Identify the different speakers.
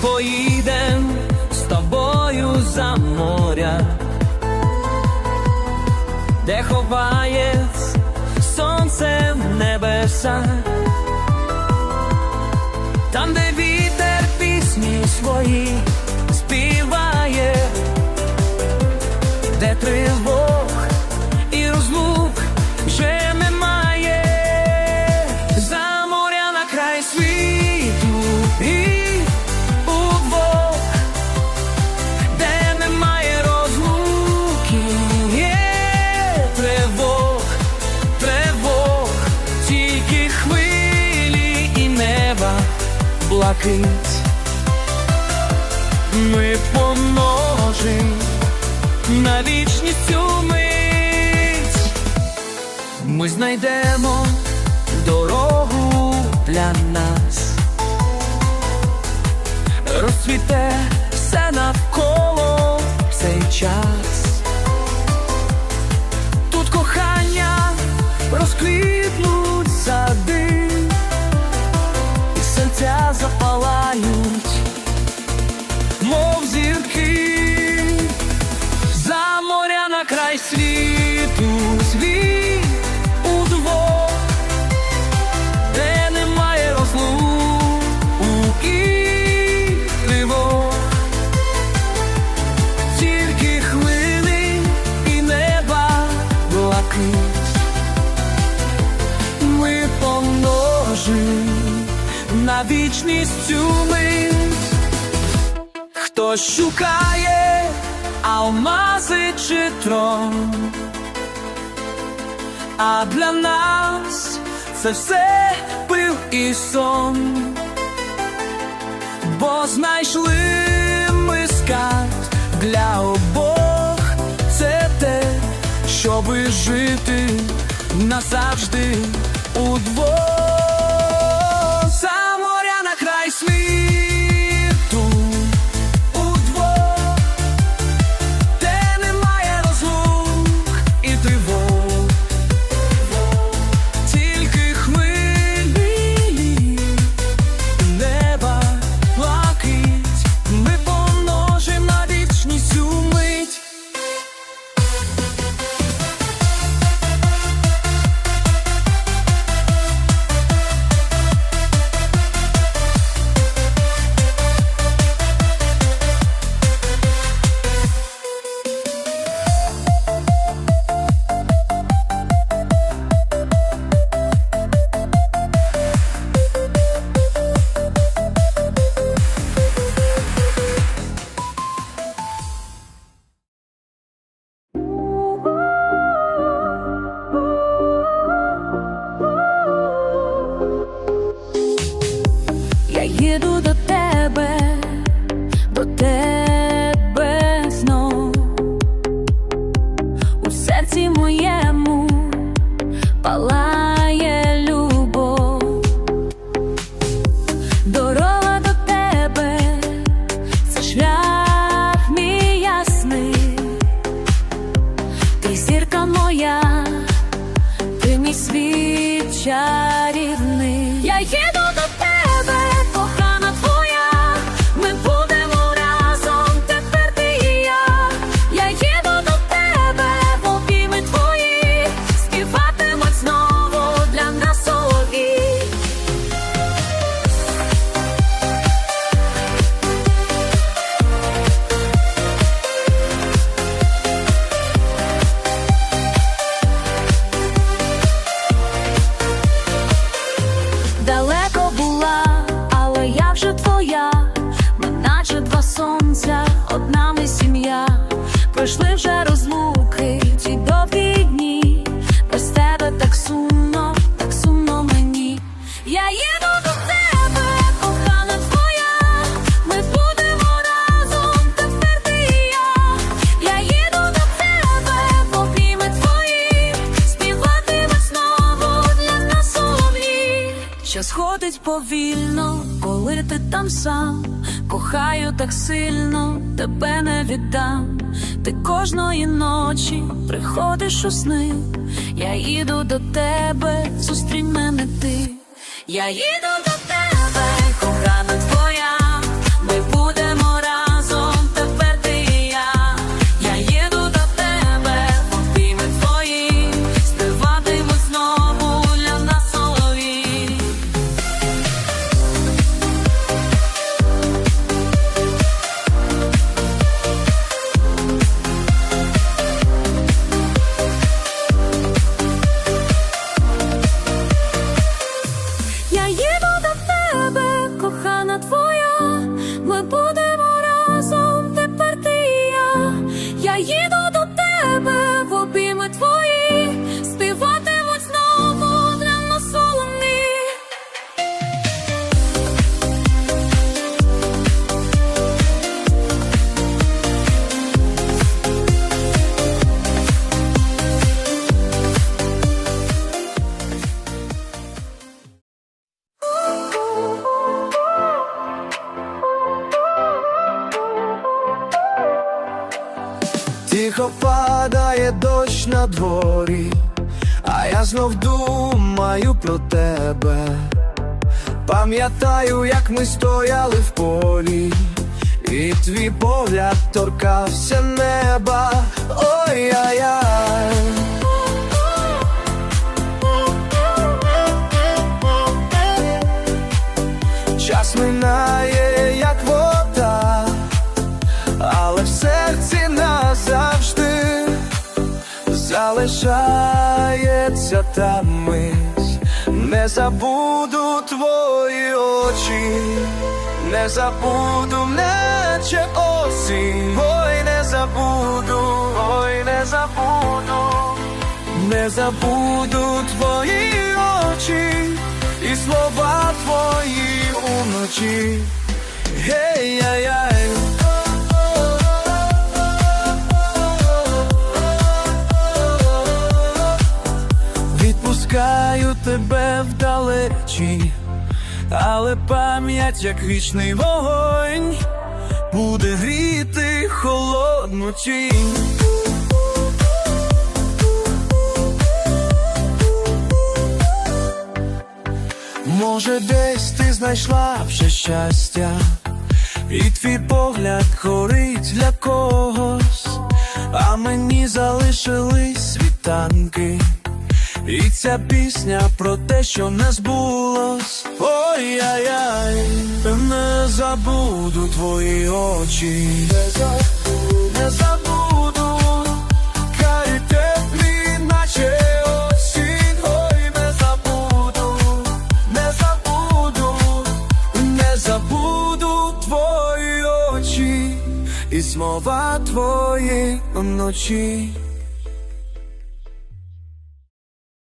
Speaker 1: поїдем з тобою за моря, де ховається сонце в небеса, там, де вітер пісні свої блакить. Ми помножим на вічність цю мить. Ми знайдемо дорогу для нас, розцвіте все навколо в цей час. Світу світ удвох, де немає розлук і тривог, тільки хвилі і неба блакить. Ми помножим на вічність цю мить. Хтось шукає алмази чи трон, а для нас це все пил і сон, бо знайшли ми скарб для обох, це те, щоби жити назавжди удвох. За моря на край світу
Speaker 2: Я вже твоя. Ми наче два сонця, одна ми сім'я. Пройшли вже розлуки, ті довгі дні. Без тебе так сумно, так сумно мені. Я їду до тебе, кохана твоя. Ми будемо разом, тепер ти і я. Я їду до тебе, в обійми твої, співатиме знову для нас солов'ї. Що сходить повільно, коли ти там сам. Кохаю так сильно, тебе не віддам. Ти кожної ночі приходиш у сни. Я їду до тебе, зустрінь мене ти. Я їду до тебе,
Speaker 1: Тихо падає дощ на дворі, а я знов думаю про тебе. Пам'ятаю, як ми стояли в полі, і твій погляд торкався неба. Залишається та мить. Не забуду твої очі, не забуду, наче осінь. Ой, не забуду, ой, не забуду, не забуду твої очі і слова твої уночі. Гей-яй-яй. Тебе вдалечі, але пам'ять, як вічний вогонь, буде гріти холодну тінь. Може, десь ти знайшла вже щастя, і твій погляд горить для когось, а мені залишились світанки. І ця пісня про те, що не збулось. Ой-яй-яй, не забуду твої очі. Не забуду, не забуду, Карі теплі, наче осінь. Ой, не забуду, не забуду, не забуду твої очі і слова твої вночі.